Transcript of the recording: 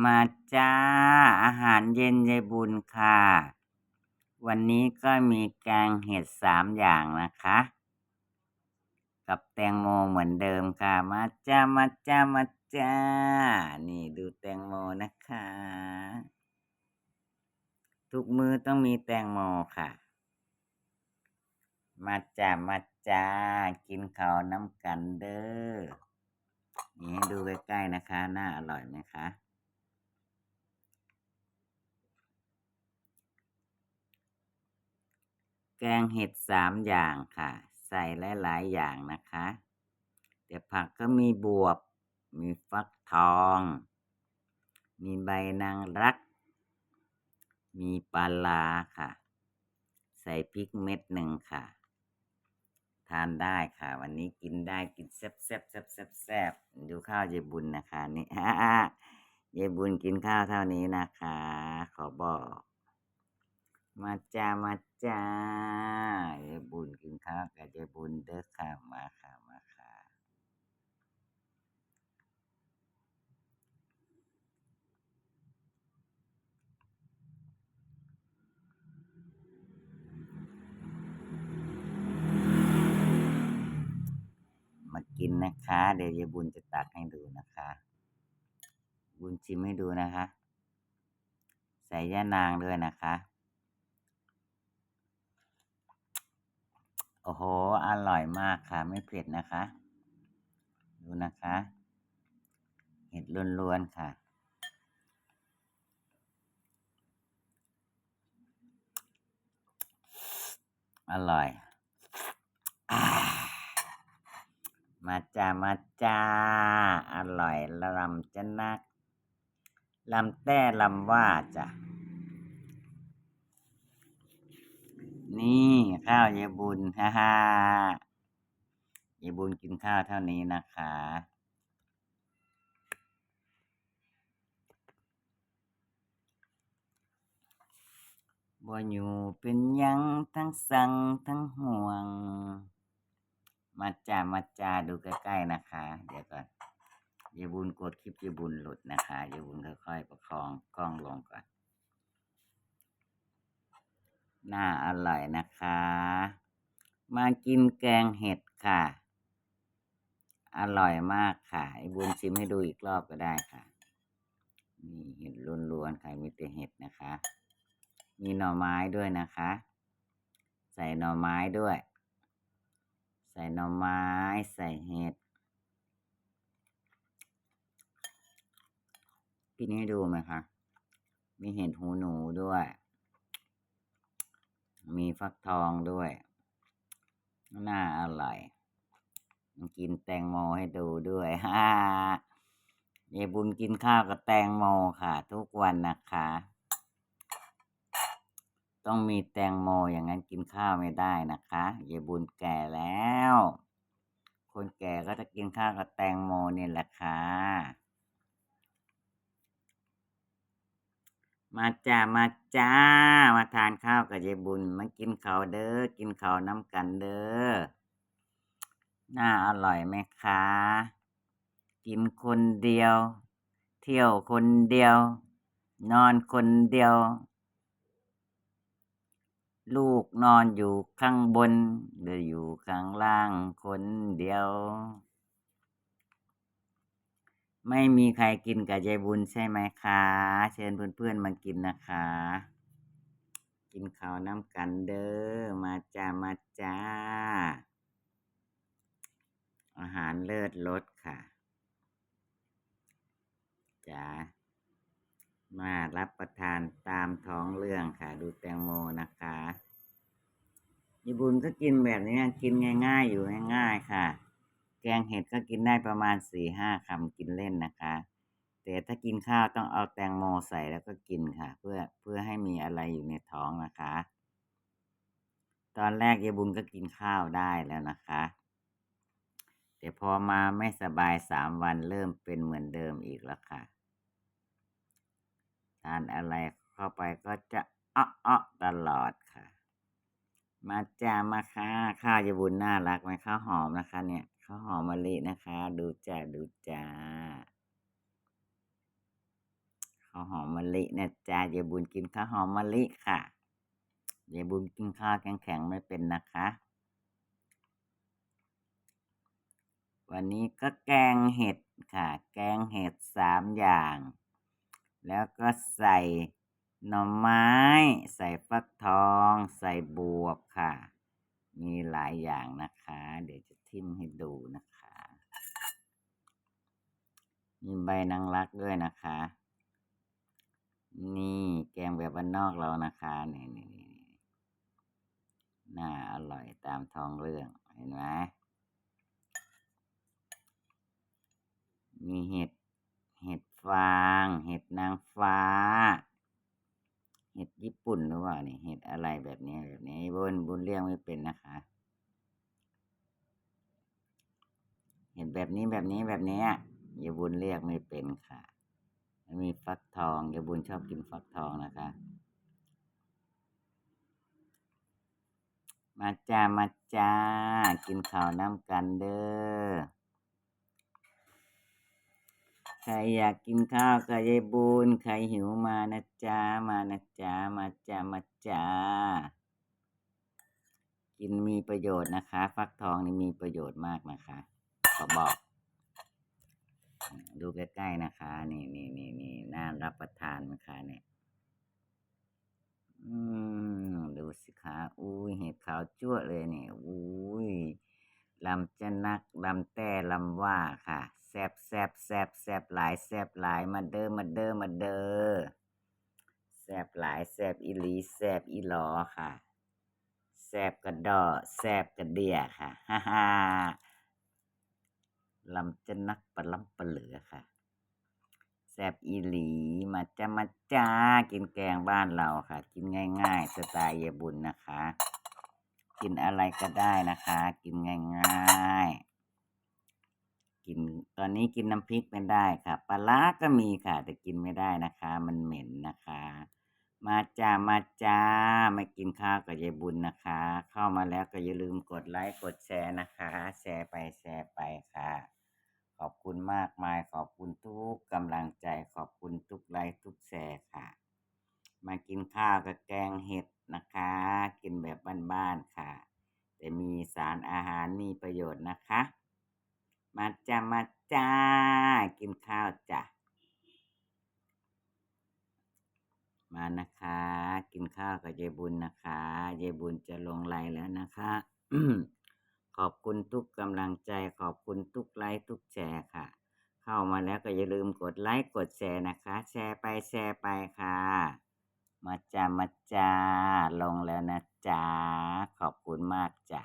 มาจ้า อาหารเย็นยายบุญค่ะ วันนี้ก็มีแกงเห็ดสามอย่างนะคะ กับแตงโมเหมือนเดิมค่ะ มาจ้า มาจ้า มาจ้า นี่ดูแตงโมนะคะ ทุกมือต้องมีแตงโมค่ะ มาจ้า มาจ้า กินข้าวน้ำกันเด้อนี่ให้ดูใกล้ๆนะคะ น่าอร่อยไหมคะ แกงเห็ดสามอย่างค่ะ ใส่หลาย ๆ อย่างนะคะแต่ผักก็มีบวบ มีฟักทอง มีใบนางรัก มีปลาลาค่ะ ใส่พริกเม็ดหนึ่งค่ะ ทานได้ค่ะ วันนี้กินได้กินแซ่บแซ่บแซ่บแซ่บแซ่บดูข้าวยายบุญนะคะนี่ยายบุญกินข้าวเท่านี้นะคะ ขอบอก มาจ้ามาจ้ายายบุญกินข้าวกับยายบุญเด้อค่ะมาค่ะมาค่ะมากินนะคะ เดี๋ยวยายบุญจะตักให้ดูนะคะ บุญชิมให้ดูนะคะ ใส่ย่านางด้วยนะคะ โอ้โห อร่อยมากค่ะ ไม่เผ็ดนะคะ ดูนะคะ เห็ดล้วนๆค่ะ อร่อยอมาจ้า มาจ้า อร่อยละลำจะนักลำแต่ลำว่าจ้ะ นี่ข้าวยายบุญฮ่าฮ่ายายบุญกินข้าวเท่านี้นะคะบ่อยู่เป็นยังทั้งสังทั้งห่วง มาจ้ามาจ้าดูใกล้ๆนะคะ เดี๋ยวก่อนยายบุญกดคลิปยายบุญหลุดนะคะยายบุญค่อยๆประคองกล้องลงก่อน น่าอร่อยนะคะ มากินแกงเห็ดค่ะ อร่อยมากค่ะ ไอ้บุญชิมให้ดูอีกรอบก็ได้ค่ะ นี่เห็ดล้วนๆค่ะมีแต่เห็ดนะคะ มีหน่อไม้ด้วยนะคะ ใส่หน่อไม้ด้วย ใส่หน่อไม้ ใส่เห็ดกินให้ดูไหมคะ มีเห็ดหูหนูด้วย มีฟักทองด้วย น่าอร่อย กินแตงโมให้ดูด้วยฮ่ายายบุญกินข้าวกับแตงโมค่ะ ทุกวันนะคะ ต้องมีแตงโมอย่างนั้นกินข้าวไม่ได้นะคะยายบุญแก่แล้ว คนแก่ก็จะกินข้าวกับแตงโมเนี่ยแหละค่ะ มาจ้ามาจ้า มาทานข้าวกับยายบุญ มากินข้าวเด้อ กินข้าวน้ำกันเด้อ น่าอร่อยไหมคะ กินคนเดียว เที่ยวคนเดียว นอนคนเดียว ลูกนอนอยู่ข้างบนเดืออยู่ข้างล่างคนเดียว ไม่มีใครกินกับยายบุญใช่ไหมคะ เชิญเพื่อนๆมากินนะคะ กินข้าวน้ำกันเด้อ มาจ้า มาจ้า อาหารเลิศรสค่ะจ้ามารับประทานตามท้องเรื่องค่ะ ดูแตงโมนะคะญี่ปุ่นก็กินแบบนี้กินง่าย ๆ อยู่ง่าย ๆ ค่ะ แกงเห็ดก็กินได้ประมาณสี่ห้าคำกินเล่นนะคะ แต่ถ้ากินข้าวต้องเอาแตงโมใส่แล้วก็กินค่ะ เพื่อเพื่อให้มีอะไรอยู่ในท้องนะคะ ตอนแรกยายบุญก็กินข้าวได้แล้วนะคะ แต่พอมาไม่สบายสามวันเริ่มเป็นเหมือนเดิมอีกแล้วค่ะทานอะไรเข้าไปก็จะอ้อๆตลอดค่ะ มาจ้ามาค่ะข้าวยายบุญน่ารักไหมข้าวหอมนะคะเนี่ย ข้าวหอมมะลินะคะ ดูจ้าดูจ้าข้าวหอมมะลินะจ๊ะยายบุญกินข้าวหอมมะลิค่ะยายบุญกินข้าวแข็งๆไม่เป็นนะคะ วันนี้ก็แกงเห็ดค่ะ แกงเห็ดสามอย่าง แล้วก็ใส่หน่อไม้ ใส่ฟักทอง ใส่บวบค่ะ มีหลายอย่างนะคะ เดี๋ยวจะทิมให้ดูนะคะ มีใบนางรักด้วยนะคะ นี่แกงแบบบ้านนอกเรานะคะนี่นี่นี่น่าอร่อยตามท้องเรื่องเห็นไหมมีเห็ด เห็ดฟาง เห็ดนางฟ้า เห็ดญี่ปุ่นหรือเปล่านี่เห็ดอะไรแบบนี้แบบนี้บุญบุญเรียกไม่เป็นนะคะ เห็ดแบบนี้แบบนี้แบบนี้อย่าบุญเรียกไม่เป็นค่ะแล้วมีฟักทองอย่าบุญชอบกินฟักทองนะคะ มาจ้ามาจ้ากินข้าวน้ำกันเด้อ ใครอยากกินข้าวกับยายบุญใครหิวมานะจ๊ะมานะจ๊ะมาจ้ามาจ้ากินมีประโยชน์นะคะ ฟักทองนี่มีประโยชน์มากนะคะขอบอก ดูใกล้ๆนะคะนี่นี่นี่นี่น่ารับประทานไหมคะเนี่ยอืมดูสิคะอุ้ยเห็ดขาวจั่วเลยเนี่ยอุ้ยลำจะนักลำแต่ลำว่าค่ะ แซบแซบแซบแซบหลายแซบหลายมาเด้อมาเด้อมาเด้อแซบหลายแซบอีหลีแซบอีหลอค่ะแซบกระดอแซบกระเดียค่ะฮ่าฮ่าลำจะนักปลาลำปลาเหลือค่ะแซบอีหลีมาจ้ามาจ้ากินแกงบ้านเราค่ะ กินง่าย ๆ สไตล์เยบุญนะคะ กินอะไรก็ได้นะคะ กินง่าย ๆ ตอนนี้กินน้ำพริกไม่ได้ค่ะ ปลาร้าก็มีค่ะ แต่กินไม่ได้นะคะ มันเหม็นนะคะ มาจ้ามาจ้ามากินข้าวกับยายบุญนะคะ เข้ามาแล้วก็อย่าลืมกดไลค์กดแชร์นะคะ แชร์ไปแชร์ไปค่ะ ขอบคุณมากมายขอบคุณทุกกำลังใจขอบคุณทุกไลค์ทุกแชร์ค่ะ มากินข้าวกับแกงเห็ดนะคะ กินแบบบ้านๆค่ะ แต่มีสารอาหารมีประโยชน์นะคะ มาจ้ามาจ้า กินข้าวจ้ะ มานะคะ กินข้าวกับยายบุญนะคะยายบุญจะลงไลน์แล้วนะคะขอบคุณทุกกำลังใจ ขอบคุณทุกไลค์ทุกแชร์ค่ะ เข้ามาแล้วก็อย่าลืมกดไลค์กดแชร์นะคะ แชร์ไปแชร์ไปค่ะ มาจ้ามาจ้าลงแล้วนะจ๊ะขอบคุณมากจ้า